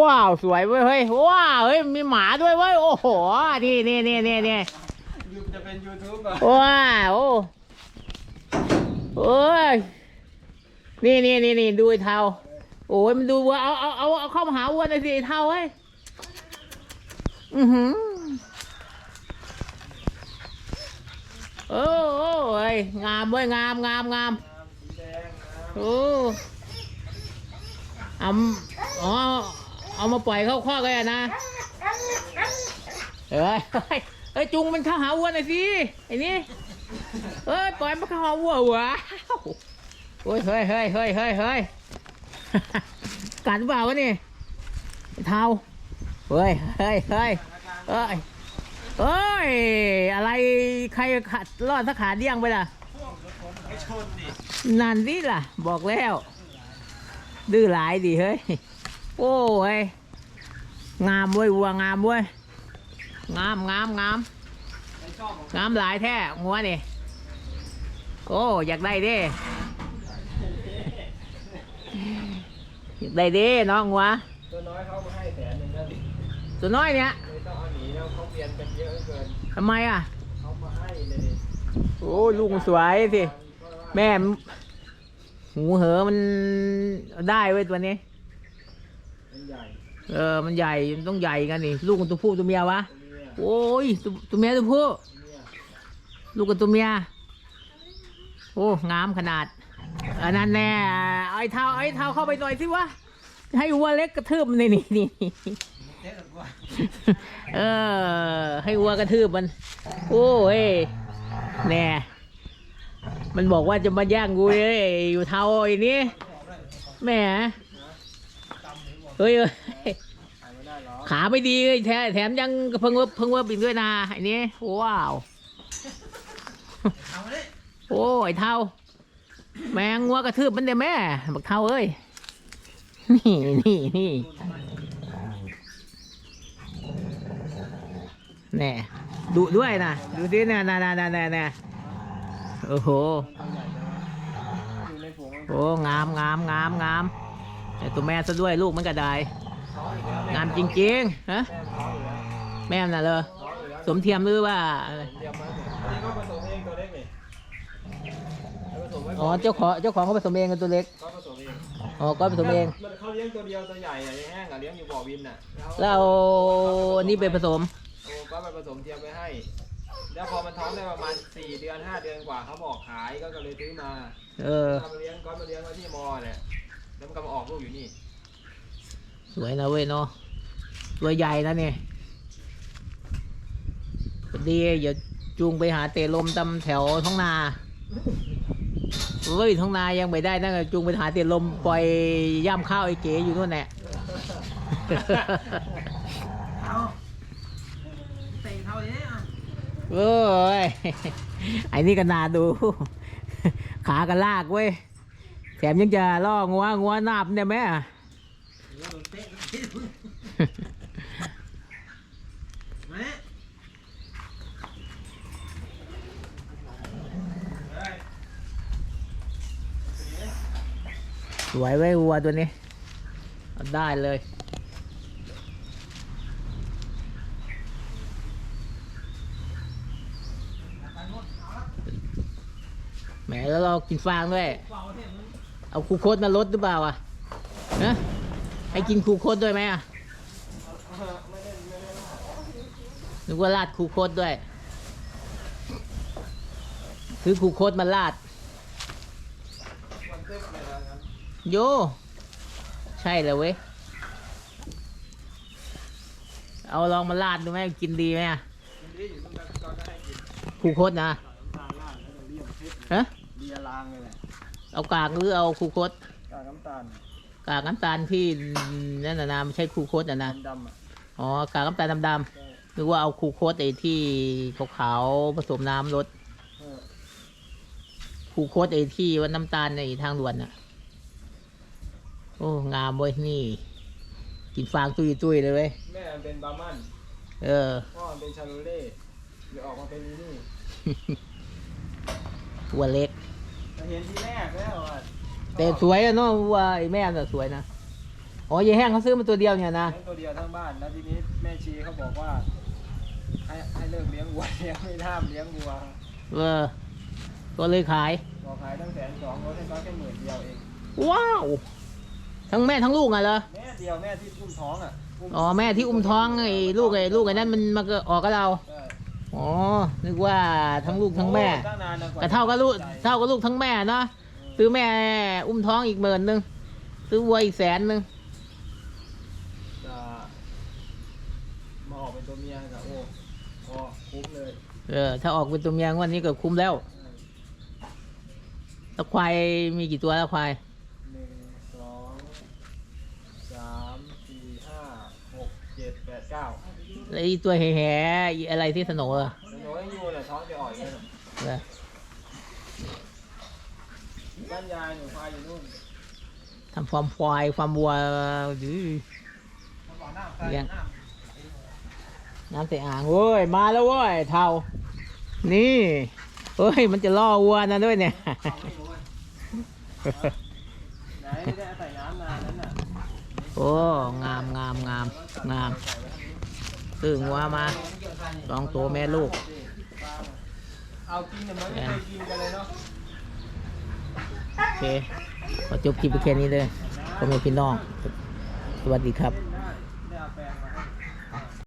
ว้าวสวยเว้ยเฮ้ยว้าวเฮ้ยมีหมาด้วยเว้ยโอ้โหนี่นี่นี่นี่นี่ยูจะเป็นยูทูบอะว้าวโอ้โอ้ยนี่นี่นี่นี่ดูไอ้เทาโอ้ยมันดูวัวเอาเอาเอาเอาเข้ามาหาวัวหน่อยสิไอ้เทาเฮ้ยอือหือโอ้โอ้เอ้ยงามเว้ยงามงามงามสีแดงนะโอ้เอาอ๋อ เอามาปล่อยเข้าคอกเลยอะนะเอ้ยเฮ้ยจุงมันเข้าหาวัวหน่อยสิไอ้นี่เอ้ยปล่อยมันเข้าหาวัวว้าวโอ้ยเฮ้ยเฮ้ยเฮ้ยเฮ้ยเฮ้ยกัดเปล่าวะนี่เท้าเฮ้ยเฮ้ยเฮ้ยเอ้ยเอ้ยอะไรใครขัดรอดสักขาเดี้ยงไปล่ะนดินั่นดิล่ะ บอกแล้ว ดื้อหลายดิเฮ้ย โอ้ย งามเว้ยวัวงามเว้ย งามงามงามไอ้ชอบของงามหลายแท้งัวนี่ โอ้อยากได้เด้อยากได้เด้น้องงัว ตัวน้อยเขามาให้แสนหนึ่งนั่นตัวน้อยเนี่ยไม่ต้องเอาหนีแล้วเขาเปลี่ยนกันเยอะเกินทำไมอะเขามาให้เลยดิโอ้ลูกมันสวยสิ แม่มันหูเหอมันได้เว้ยตัวนี้มันใหญ่ เออ มันใหญ่ มันต้องใหญ่กันนี่ ลูกมันตัวผู้ตัวเมียวะตัวเมียโอ้ย ตัวตัวเมียตัวผู้ตัวเมียลูกกับตัวเมีย โอ้ งามขนาด อันนั้นแน่เอาไอ้เท้าเอาไอ้เท้าเข้าไปหน่อยสิวะ ให้วัวเล็กกระทืบมันนี่นี่นี่เจ๊หรือว่าเออ ให้วัวกระทืบมัน โอ้ย แน่ มันบอกว่าจะมาแย่งกูเลยอยู่เท้าไอ้นี่แหม เฮ้ยเอ้ยขายไม่ได้หรอขาไม่ดีเลยแถแถมยังเพิ่งว่าเพิ่งว่าบินด้วยนาไอ้นี่ว้าวเอาเลยโอ้ยเท่า แมงวัวกระทืบมันเดี๋ยวแม่บักเท่าเอ้ยนี่นี่นี่แน่ดุด้วยนะดูสิน่ะน่ะน่ะน่ะน่ะน่ะโอ้โหอยู่ในฝูงมันโอ้งามงามงามงาม แต่ตัวแม่ซะด้วยลูกมันก็ได้ท้องอีกแล้วงามจริงๆฮะแม่ท้องอีกแล้วแม่น่ะเลยท้องอีกแล้วสมเทียมหรือว่าอะไรเตรียมมาเนี่ยอันนี้ก็ผสมเองตัวเล็กนี่แล้วผสมไว้อ๋อเจ้าของเจ้าของเขาผสมเองกันตัวเล็กก็ผสมเองอ๋อก็ผสมเองมันเขาเลี้ยงตัวเดียวตัวใหญ่อะแห้งอะเลี้ยงอยู่บ่อวินน่ะแล้วเอาอันนี้ไปผสมโอ้ก็ไปผสมเทียมไปให้ แล้วพอมันท้องได้ประมาณสี่เดือนห้าเดือนกว่าเขาบอกขายก็เลยซื้อมาเออเอามาเลี้ยงก้อนมาเลี้ยงไว้ที่มอแหละ แล้วมันก็มาออกลูกอยู่นี่ สวยนะเว้ยเนาะตัวใหญ่นะเนี่ยพอดีอย่าจูงไปหาเตะลมตำแถวท้องนาเฮ้ยท้องนายังไม่ได้นะจูงไปหาเตะลมปล่อยย่ำข้าวไอ้เก๋อยู่นู่นแหละ เอาเต่งเท่านี้อะเอ้ย ไอ้นี่ก็นาดู ขากันลากเว้ย แถมยังจะล่องัวงัวนาบเนี่ยแม่มาสวยไว้วัวตัวนี้เอาได้เลยแหมแล้วเรากินฟางด้วย เอาคูโคตมาลดหรือเปล่าอะนะให้กินคูโคตด้วยไหมอะนึกว่าราดคูโคตด้วยซื้อคูโคตมาราดวันเต็มเลยนะครับโย ใช่เลยเว้ย เอาลองมาลาดดูไหมกินดีไหมอะกินดีอยู่ตรงนั้นก็ได้กินคูโคตนะเฮะเบียร์ลางเลยแหละ เอากากหรือเอาคูโคตกากน้ำตาลกากน้ำตาลที่นั่นน่ะนะไม่ใช่คูโคตนะนะดำๆอะอ๋อกากน้ำตาลดำๆหรือว่าเอาคูโคตไอ้ที่ขาวๆผสมน้ำรสเออคูโคตไอ้ที่ว่าน้ำตาลในทางด่วนน่ะ โอ้งามเว้ยนี่ กินฟางตุยตุยๆเลยเว้ยแม่มันเป็นบาร์มันเออ พ่อมันเป็นชาโลเล่เดี๋ยวออกมาเป็นอีนี่ ตัวเล็กแต่ เห็นที่แรกแล้วอะแต่สวยอะเนาะว่าไอ้แม่น่ะสวยนะอ๋อยายแห้งเขาซื้อมาตัวเดียวเนี่ยนะเลี้ยงตัวเดียวทั้งบ้านแล้วทีนี้แม่ชีเขาบอกว่า ให้ให้เลิกเลี้ยงวัวเลี้ยงไม่ห้ามเลี้ยงวัวเออก็เลยขายบอกขายตั้งแสนสองลดให้เขาแค่หมื่นเดียวเองว้าวทั้งแม่ทั้งลูกอะเหรอแม่เดียวแม่ที่อุ้มท้องอะมอ๋อแม่ที่อุ้มท้องไอ้ลูกไอ้ลูกไอ้นั่นมันมาเกิดออกกับเราใช่ อ๋อ นึกว่าทั้งลูกทั้งแม่โอ้ตั้งนานนะว่ก็เท่ากับลูกใจเท่ากับลูกทั้งแม่เนาะเออซื้อแม่อุ้มท้องอีกหมื่นหนึ่งซื้อวัวอีกแสนหนึ่งจะมาออกเป็นตัวเมียกับโอ้พอคุ้มเลยเออถ้าออกเป็นตัวเมียงวันนี้ก็คุ้มแล้วเออแล้วควายมีกี่ตัวแล้วควายหนึ่งสองสามสี่ห้าหก เจ็ดแปดเก้าแล้วไอ้ตัวแห่ๆไอ้อะไรที่สนอเหรอหนูยังอยู่เลยท้องจะอ่อยเลยเออบ้านยายหนูพาอยู่นู่นทำฟาร์มควายฟาร์มวัวดื้อ มาบอกหน้าใครเลี้ยง หน้าน้ำใส่อ่างเว้ยมาแล้วเว้ยเท่านี่เฮ้ยมันจะล่อวัวนะด้วยเนี่ยเอาไม่รู้อะไหนได้ใส่น้ำมานั้นน่ะ โอ้ งามงามงามงามตึงวัวมาสองตัวแม่ลูกเอากินเนี่ยมันไม่เคยกินกันเลยเนาะโอเคขอจบคลิปไปแค่นี้เลยพ่อแม่พี่น้อง สวัสดีครับ